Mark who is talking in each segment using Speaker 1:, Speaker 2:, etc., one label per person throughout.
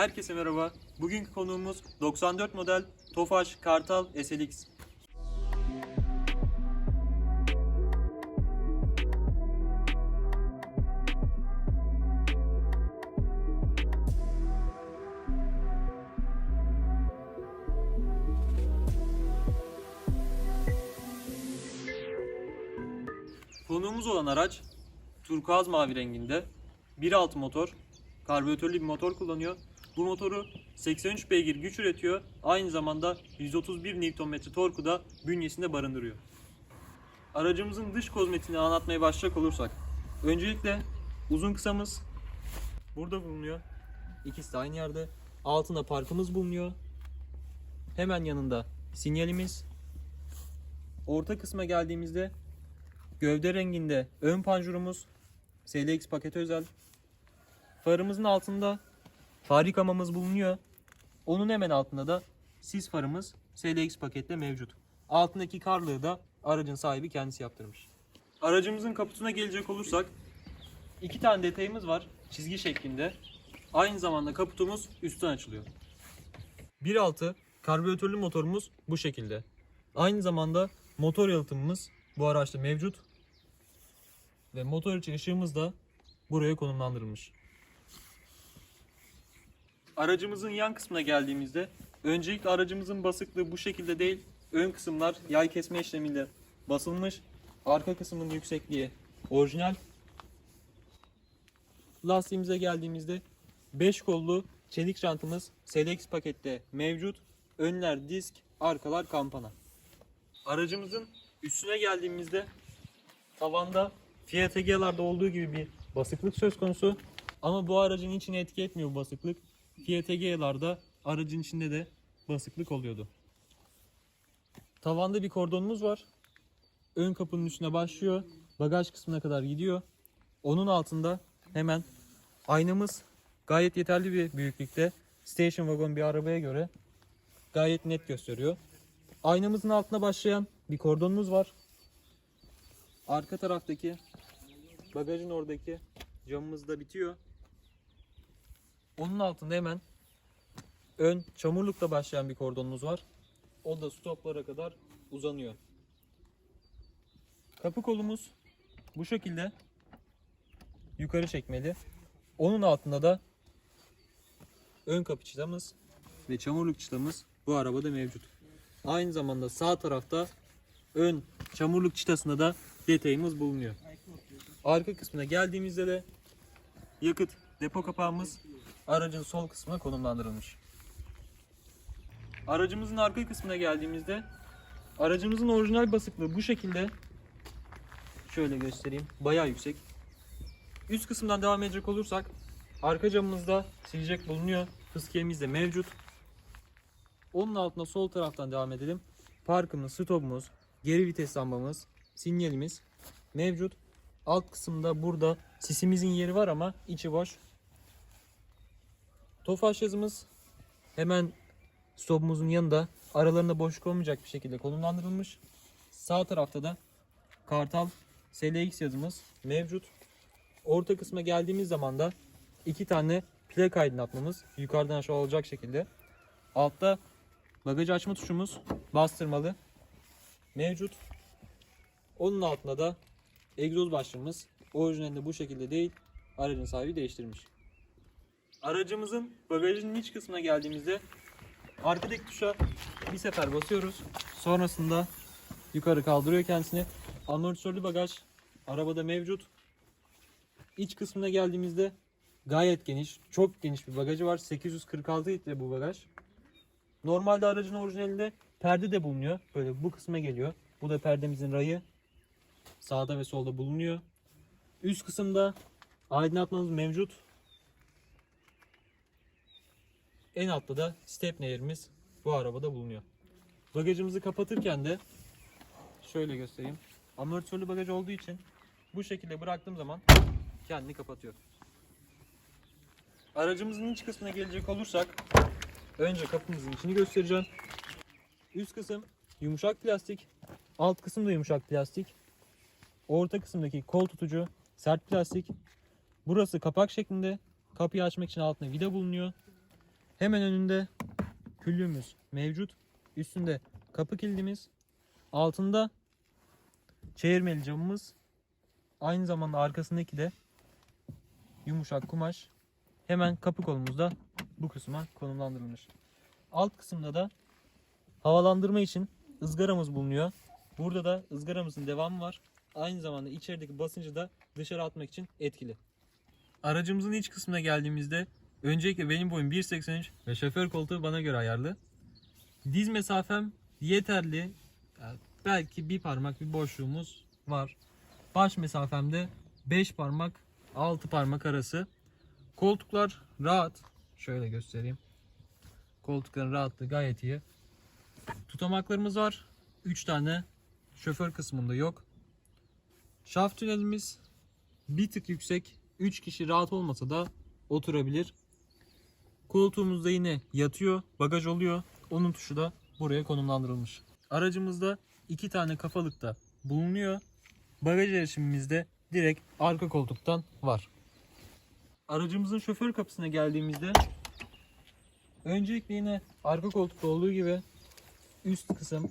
Speaker 1: Herkese merhaba. Bugünkü konuğumuz 94 model Tofaş Kartal SLX. Konuğumuz olan araç turkuaz mavi renginde 1.6 motor, karbüratörlü bir motor kullanıyor. Bu motoru 83 beygir güç üretiyor. Aynı zamanda 131 Nm torku da bünyesinde barındırıyor. Aracımızın dış kozmetiğini anlatmaya başlayacak olursak. Öncelikle uzun kısamız burada bulunuyor. İkisi de aynı yerde. Altında parkımız bulunuyor. Hemen yanında sinyalimiz. Orta kısma geldiğimizde gövde renginde ön panjurumuz. SLX paket özel. Farımızın altında far yıkamamız bulunuyor. Onun hemen altında da sis farımız SLX pakette mevcut. Altındaki karlığı da aracın sahibi kendisi yaptırmış. Aracımızın kaputuna gelecek olursak iki tane detayımız var çizgi şeklinde. Aynı zamanda kaputumuz üstten açılıyor. 1.6 karbüratörlü motorumuz bu şekilde. Aynı zamanda motor yalıtımımız bu araçta mevcut. Ve motor içi ışığımız da buraya konumlandırılmış. Aracımızın yan kısmına geldiğimizde öncelikle aracımızın basıklığı bu şekilde değil. Ön kısımlar yay kesme işlemiyle basılmış. Arka kısmın yüksekliği orijinal. Lastiğimize geldiğimizde 5 kollu çelik jantımız SLX pakette mevcut. Önler disk, arkalar kampana. Aracımızın üstüne geldiğimizde tavanda Fiat Egea'larda olduğu gibi bir basıklık söz konusu. Ama bu aracın içine etki etmiyor bu basıklık. Fiat Egea'larda aracın içinde de basıklık oluyordu. Tavanda bir kordonumuz var. Ön kapının üstüne başlıyor. Bagaj kısmına kadar gidiyor. Onun altında hemen aynamız gayet yeterli bir büyüklükte. Station wagon bir arabaya göre gayet net gösteriyor. Aynamızın altına başlayan bir kordonumuz var. Arka taraftaki bagajın oradaki camımız da bitiyor. Onun altında hemen ön çamurlukla başlayan bir kordonumuz var. O da stoplara kadar uzanıyor. Kapı kolumuz bu şekilde yukarı çekmeli. Onun altında da ön kapı çıtamız ve çamurluk çıtamız bu arabada mevcut. Aynı zamanda sağ tarafta ön çamurluk çıtasında da detayımız bulunuyor. Arka kısmına geldiğimizde de yakıt depo kapağımız aracın sol kısmına konumlandırılmış. Aracımızın arka kısmına geldiğimizde aracımızın orijinal basıklığı bu şekilde şöyle göstereyim. Bayağı yüksek. Üst kısımdan devam edecek olursak arka camımızda silecek bulunuyor. Fıskiyemiz de mevcut. Onun altına sol taraftan devam edelim. Parkımız, stopumuz, geri vites lambamız, sinyalimiz mevcut. Alt kısımda burada sisimizin yeri var ama içi boş. Tofaş yazımız hemen stopumuzun yanında aralarında boşluk olmayacak bir şekilde konumlandırılmış. Sağ tarafta da Kartal SLX yazımız mevcut. Orta kısma geldiğimiz zaman da iki tane plak aydınlatmamız yukarıdan aşağı olacak şekilde. Altta bagaj açma tuşumuz bastırmalı mevcut. Onun altında da egzoz başlığımız orijinalinde bu şekilde değil aracın sahibi değiştirmiş. Aracımızın bagajının iç kısmına geldiğimizde arkadaki tuşa bir sefer basıyoruz. Sonrasında yukarı kaldırıyor kendisini. Amortisörlü bagaj arabada mevcut. İç kısmına geldiğimizde gayet geniş, çok geniş bir bagajı var. 846 litre bu bagaj. Normalde aracın orijinalinde perde de bulunuyor. Böyle bu kısma geliyor. Bu da perdemizin rayı. Sağda ve solda bulunuyor. Üst kısımda aydınlatmamız mevcut. En altta da stepne yerimiz bu arabada bulunuyor. Bagajımızı kapatırken de şöyle göstereyim. Amortisörlü bagaj olduğu için bu şekilde bıraktığım zaman kendini kapatıyor. Aracımızın iç kısmına gelecek olursak önce kapımızın içini göstereceğim. Üst kısım yumuşak plastik, alt kısım da yumuşak plastik. Orta kısımdaki kol tutucu sert plastik. Burası kapak şeklinde. Kapıyı açmak için altında vida bulunuyor. Hemen önünde küllüğümüz mevcut. Üstünde kapı kilidimiz. Altında çevirmeli camımız. Aynı zamanda arkasındaki de yumuşak kumaş. Hemen kapı kolumuzda bu kısma konumlandırılmış. Alt kısımda da havalandırma için ızgaramız bulunuyor. Burada da ızgaramızın devamı var. Aynı zamanda içerideki basıncı da dışarı atmak için etkili. Aracımızın iç kısmına geldiğimizde öncelikle benim boyum 1.83 ve şoför koltuğu bana göre ayarlı. Diz mesafem yeterli. Yani belki bir parmak bir boşluğumuz var. Baş mesafemde 5 parmak 6 parmak arası. Koltuklar rahat. Şöyle göstereyim. Koltukların rahatlığı gayet iyi. Tutamaklarımız var. 3 tane. Şoför kısmında yok. Şaft tünelimiz bir tık yüksek. 3 kişi rahat olmasa da oturabilir. Koltuğumuzda yine yatıyor. Bagaj oluyor. Onun tuşu da buraya konumlandırılmış. Aracımızda iki tane kafalık da bulunuyor. Bagaj erişimimizde direkt arka koltuktan var. Aracımızın şoför kapısına geldiğimizde öncelikle yine arka koltukta olduğu gibi üst kısım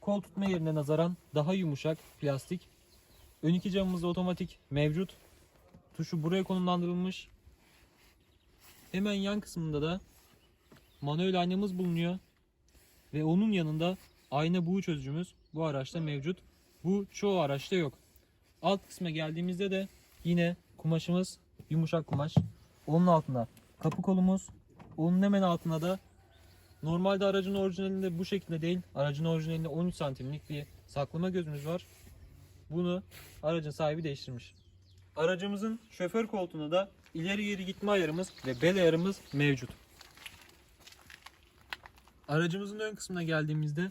Speaker 1: kol tutma yerine nazaran daha yumuşak plastik. Ön iki camımızda otomatik mevcut. Tuşu buraya konumlandırılmış. Hemen yan kısmında da manuel aynamız bulunuyor. Ve onun yanında ayna buğu çözücümüz bu araçta mevcut. Bu çoğu araçta yok. Alt kısma geldiğimizde de yine kumaşımız yumuşak kumaş. Onun altında kapı kolumuz. Onun hemen altında da normalde aracın orijinalinde bu şekilde değil. Aracın orijinalinde 13 santimlik bir saklama gözümüz var. Bunu aracın sahibi değiştirmiş. Aracımızın şoför koltuğunda da ileri geri gitme ayarımız ve bel ayarımız mevcut. Aracımızın ön kısmına geldiğimizde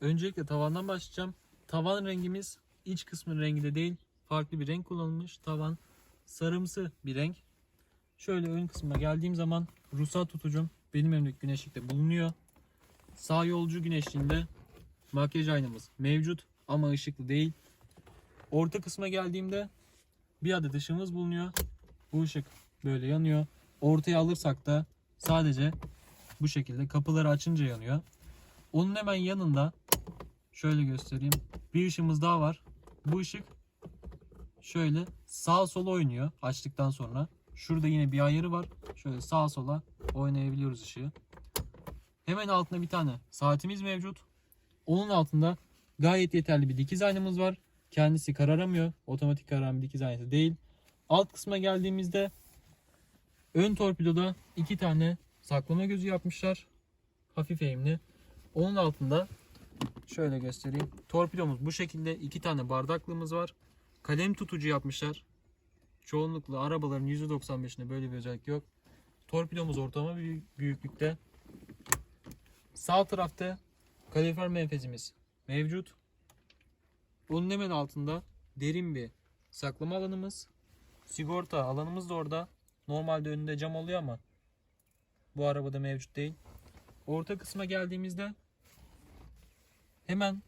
Speaker 1: öncelikle tavandan başlayacağım. Tavan rengimiz iç kısmın rengi de değil. Farklı bir renk kullanılmış. Tavan sarımsı bir renk. Şöyle ön kısmına geldiğim zaman ruhsat tutucum benim önümdeki güneşlikte bulunuyor. Sağ yolcu güneşliğinde makyaj aynamız mevcut ama ışıklı değil. Orta kısma geldiğimde bir adet ışığımız bulunuyor. Bu ışık böyle yanıyor. Ortaya alırsak da sadece bu şekilde kapıları açınca yanıyor. Onun hemen yanında şöyle göstereyim. Bir ışığımız daha var. Bu ışık şöyle sağ sola oynuyor açtıktan sonra. Şurada yine bir ayarı var. Şöyle sağa sola oynayabiliyoruz ışığı. Hemen altında bir tane saatimiz mevcut. Onun altında gayet yeterli bir dikiz aynamız var. Kendisi kararamıyor. Otomatik kararan bir dikiz aynası değil. Alt kısma geldiğimizde ön torpidoda iki tane saklama gözü yapmışlar. Hafif eğimli. Onun altında şöyle göstereyim. Torpidomuz bu şekilde iki tane bardaklığımız var. Kalem tutucu yapmışlar. Çoğunlukla arabaların %95'inde böyle bir özellik yok. Torpidomuz ortalama büyüklükte. Sağ tarafta kalorifer menfezimiz mevcut. Onun hemen altında derin bir saklama alanımız. Sigorta alanımız da orada. Normalde önünde cam oluyor ama bu arabada mevcut değil. Orta kısma geldiğimizde hemen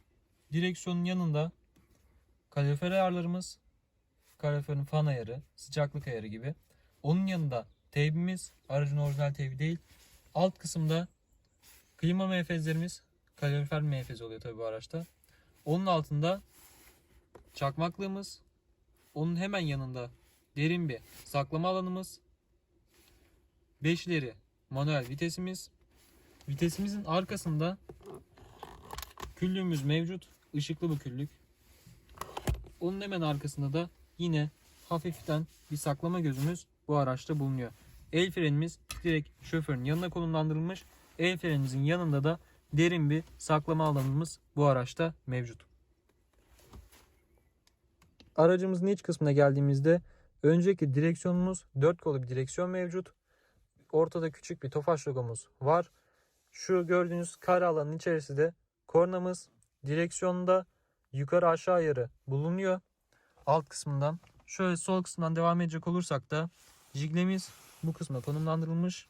Speaker 1: direksiyonun yanında kalorifer ayarlarımız, kaloriferin fan ayarı, sıcaklık ayarı gibi. Onun yanında teybimiz, aracın orijinal teybi değil. Alt kısımda klima menfezlerimiz, kalorifer menfezi oluyor tabi bu araçta. Onun altında çakmaklığımız, onun hemen yanında derin bir saklama alanımız, beşleri manuel vitesimiz, vitesimizin arkasında küllüğümüz mevcut, ışıklı bir küllük. Onun hemen arkasında da yine hafiften bir saklama gözümüz bu araçta bulunuyor. El frenimiz direkt şoförün yanına konumlandırılmış. El frenimizin yanında da derin bir saklama alanımız bu araçta mevcut. Aracımızın iç kısmına geldiğimizde önceki direksiyonumuz 4 kolu bir direksiyon mevcut. Ortada küçük bir Tofaş logomuz var. Şu gördüğünüz kare alanın içerisinde kornamız, direksiyonda yukarı aşağı ayarı bulunuyor. Alt kısmından şöyle sol kısmından devam edecek olursak da jiglemiz bu kısma konumlandırılmış.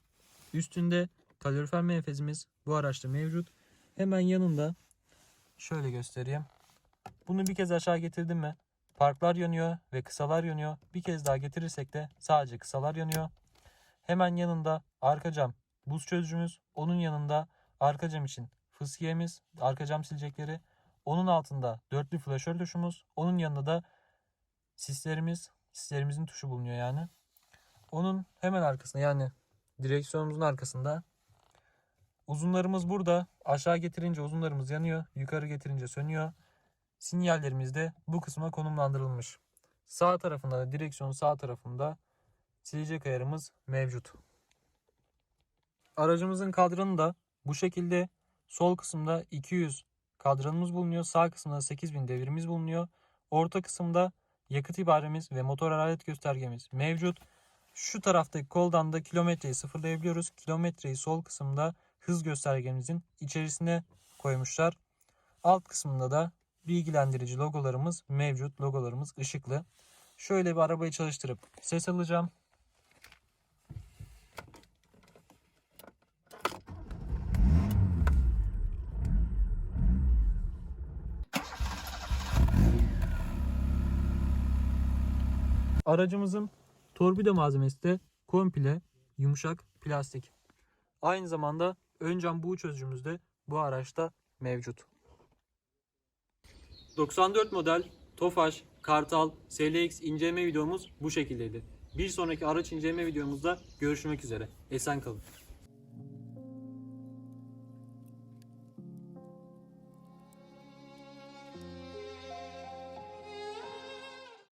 Speaker 1: Üstünde kalorifer menfezimiz bu araçta mevcut. Hemen yanında şöyle göstereyim. Bunu bir kez aşağı getirdim mi parklar yanıyor ve kısalar yanıyor. Bir kez daha getirirsek de sadece kısalar yanıyor. Hemen yanında arka cam buz çözücümüz. Onun yanında arka cam için fıskiyemiz, arka cam silecekleri. Onun altında dörtlü flaşör tuşumuz. Onun yanında da sislerimiz, sislerimizin tuşu bulunuyor yani. Onun hemen arkasında yani direksiyonumuzun arkasında uzunlarımız burada. Aşağı getirince uzunlarımız yanıyor. Yukarı getirince sönüyor. Sinyallerimiz de bu kısma konumlandırılmış. Sağ tarafında da direksiyonun sağ tarafında silecek ayarımız mevcut. Aracımızın kadranı da bu şekilde sol kısımda 200 kadranımız bulunuyor. Sağ kısımda 8000 devirimiz bulunuyor. Orta kısımda yakıt ibaremiz ve motor hararet göstergemiz mevcut. Şu taraftaki koldan da kilometreyi sıfırlayabiliyoruz. Kilometreyi sol kısımda hız göstergemizin içerisine koymuşlar. Alt kısmında da bilgilendirici logolarımız mevcut. Logolarımız ışıklı. Şöyle bir arabayı çalıştırıp ses alacağım. Aracımızın torpido malzemesi de komple yumuşak plastik. Aynı zamanda ön cam buğu çözücümüz de bu araçta mevcut. 94 model Tofaş, Kartal, SLX inceleme videomuz bu şekildeydi. Bir sonraki araç inceleme videomuzda görüşmek üzere. Esen kalın.